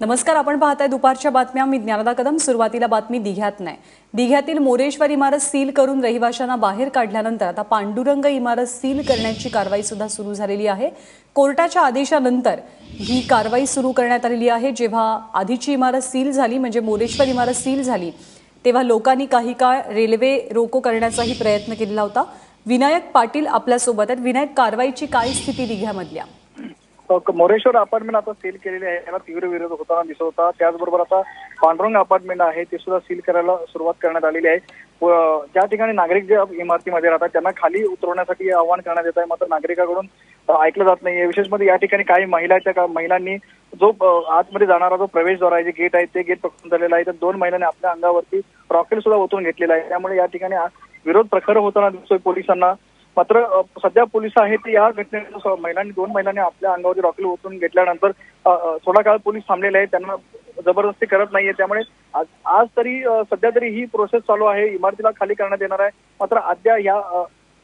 नमस्कार आपण पाहताय दुपारच्या बातम्या. मी ज्ञानदा कदम. सुरुवातीला बातमी दिघ्यात नाही. दिघ्यातील मोरेश्वर इमारत सील करून रहिवाशांना बाहेर काढल्यानंतर आता पांडुरंग इमारत सील करण्याची कारवाई सुद्धा सुरू झालेली आहे. कोर्टाच्या आदेशानंतर ही कारवाई सुरू करण्यात आलेली आहे. जेव्हा आधीची इमारत सील झाली म्हणजे मोरेश्वर इमारत सील झाली तेव्हा लोकांनी काही काळ रेल्वे रोको करण्याचाही प्रयत्न केलेला होता. विनायक पाटील आपल्यासोबत आहेत. विनायक कारवाईची काय स्थिती दिघ्यामधल्या? मोरेश्वर अपार्टमेंट आता सील केलेले आहे. याला तीव्र विरोध होताना दिसत होता. त्याचबरोबर आता पांडुरंग अपार्टमेंट आहे. ते सुद्धा सील करायला सुरुवात करण्यात आलेली आहे. ज्या ठिकाणी नागरिक जे इमारतीमध्ये राहतात त्यांना खाली उतरवण्यासाठी आवाहन करण्यात येत आहे. मात्र नागरिकाकडून ऐकलं जात नाहीये. विशेष म्हणजे या ठिकाणी काही महिलाच्या का- महिलांनी जो आतमध्ये जाणारा जो प्रवेशद्वार आहे जे गेट आहे ते गेट पकडून झालेलं आहे. तर दोन महिलांनी आपल्या अंगावरती रॉकेल सुद्धा ओतून घेतलेला आहे. त्यामुळे या ठिकाणी विरोध प्रखर होताना दिसतोय पोलिसांना. मात्र सध्या पोलीस आहेत ते या घटनेत महिलांनी दोन महिलांनी आपल्या अंगावरती रॉकेल ओतून घेतल्यानंतर थोडा काळ पोलीस थांबलेले आहेत त्यांना जबरदस्ती करत नाहीये त्यामुळे आज आज तरी सध्या तरी ही प्रोसेस चालू आहे इमारतीला खाली करण्यात येणार आहे मात्र अद्या या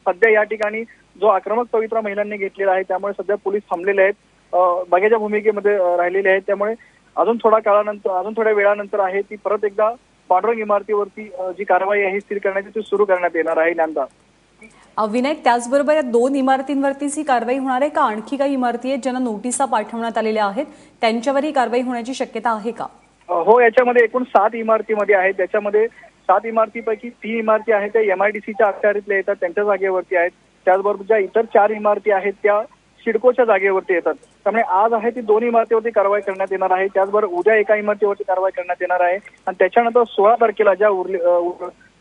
सध्या या ठिकाणी जो आक्रमक पवित्रा महिलांनी घेतलेला आहे त्यामुळे सध्या पोलीस थांबलेले आहेत बागेच्या बघ्याच्या भूमिकेमध्ये राहिलेले आहेत त्यामुळे अजून थोडा काळानंतर अजून थोड्या वेळानंतर आहे ती परत एकदा पांडुरंग इमारतीवरती जी कारवाई आहे स्थिर करण्याची ती सुरू करण्यात येणार आहे ज्ञानदा विनायक त्याचबरोबर या दोन इमारतींवरतीच ही कारवाई होणार आहे का? आणखी काही इमारती आहेत ज्यांना नोटिसा पाठवण्यात आलेल्या आहेत. त्यांच्यावर ही कारवाई होण्याची शक्यता आहे का? हो याच्यामध्ये एकूण सात इमारतीमध्ये आहेत. त्याच्यामध्ये सात इमारतीपैकी तीन इमारती आहेत त्या एमआयडीसीच्या अखत्यारीतल्या येतात त्यांच्या जागेवरती आहेत. त्याचबरोबर ज्या इतर चार इमारती आहेत त्या सिडकोच्या जागेवरती येतात. त्यामुळे आज आहे ती दोन इमारतीवरती कारवाई करण्यात येणार आहे. त्याचबरोबर उद्या एका इमारतीवरती कारवाई करण्यात येणार आहे. आणि त्याच्यानंतर सोळा तारखेला ज्या उरले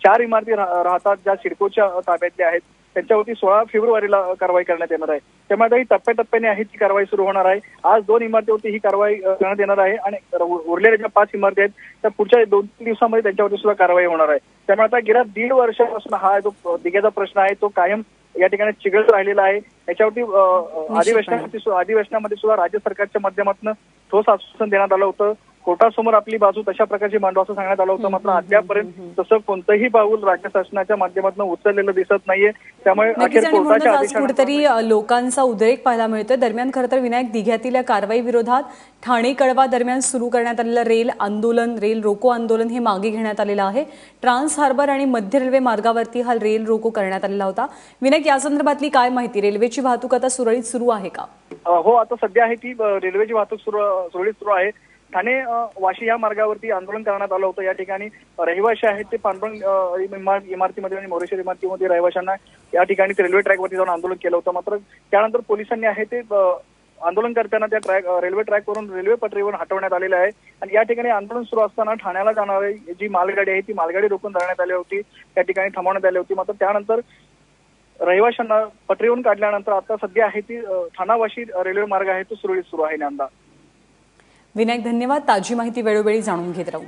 चार इमारती राहतात ज्या सिडकोच्या ताब्यातल्या आहेत त्यांच्यावरती सोळा फेब्रुवारीला कारवाई करण्यात येणार आहे. त्यामुळे आता ही टप्प्याटप्प्याने आहे ती कारवाई सुरू होणार आहे. आज दोन इमारतीवरती ही कारवाई करण्यात येणार आहे आणि उरलेल्या ज्या पाच इमारती आहेत त्या पुढच्या दोन तीन दिवसामध्ये त्यांच्यावरती सुद्धा कारवाई होणार आहे. त्यामुळे आता गेल्या दीड वर्षापासून हा जो दिग्याचा प्रश्न आहे तो कायम या ठिकाणी चिघळत राहिलेला आहे. याच्यावरती अधिवेशनामध्ये अधिवेशनामध्ये सुद्धा राज्य सरकारच्या माध्यमातून ठोस आश्वासन देण्यात आलं होतं. कोर्टासमोर आपली बाजू तशा प्रकारची मांडू असं सांगण्यात आलं होतं. मात्र अद्यापर्यंत तसं कोणतंही पाऊल राज्य शासनाच्या माध्यमातून उचललेलं दिसत नाहीये. त्यामुळे अखेर कोर्टाच्या कुठेतरी लोकांचा उद्रेक पाहायला मिळतोय. दरम्यान खरं तर विनायक दिघ्यातील या कारवाई विरोधात ठाणे कळवा दरम्यान सुरू करण्यात आलेलं रेल आंदोलन रेल रोको आंदोलन हे मागे घेण्यात आलेलं आहे. ट्रान्स हार्बर आणि मध्य रेल्वे मार्गावरती हा रेल रोको करण्यात आलेला होता. विनायक या संदर्भातली काय माहिती? रेल्वेची वाहतूक आता सुरळीत सुरू आहे का? हो आता सध्या आहे ती रेल्वेची वाहतूक सुरू सुरळीत सुरू आहे. ठाणे वाशी या मार्गावरती आंदोलन करण्यात आलं होतं. या ठिकाणी रहिवाशी आहेत ते पांडुरंग इमारतीमध्ये आणि मोरेश्वर इमारतीमध्ये रहिवाशांना या ठिकाणी रेल्वे ट्रॅकवरती जाऊन आंदोलन केलं होतं. मात्र त्यानंतर पोलिसांनी आहे ते आंदोलन करताना त्या ट्रॅक रेल्वे ट्रॅकवरून रेल्वे पटरीवरून हटवण्यात आलेलं आहे. आणि या ठिकाणी आंदोलन सुरू असताना ठाण्याला जाणारी जी मालगाडी आहे ती मालगाडी रोखून धरण्यात आली होती. त्या ठिकाणी थांबवण्यात आली होती. मात्र त्यानंतर रहिवाशांना पटरीवरून काढल्यानंतर आता सध्या आहे ती ठाणावाशी रेल्वे मार्ग आहे तो सुरळीत सुरू आहे नांदा विनायक धन्यवाद. ताजी माहिती वेळोवेळी जाणून घेत राहू.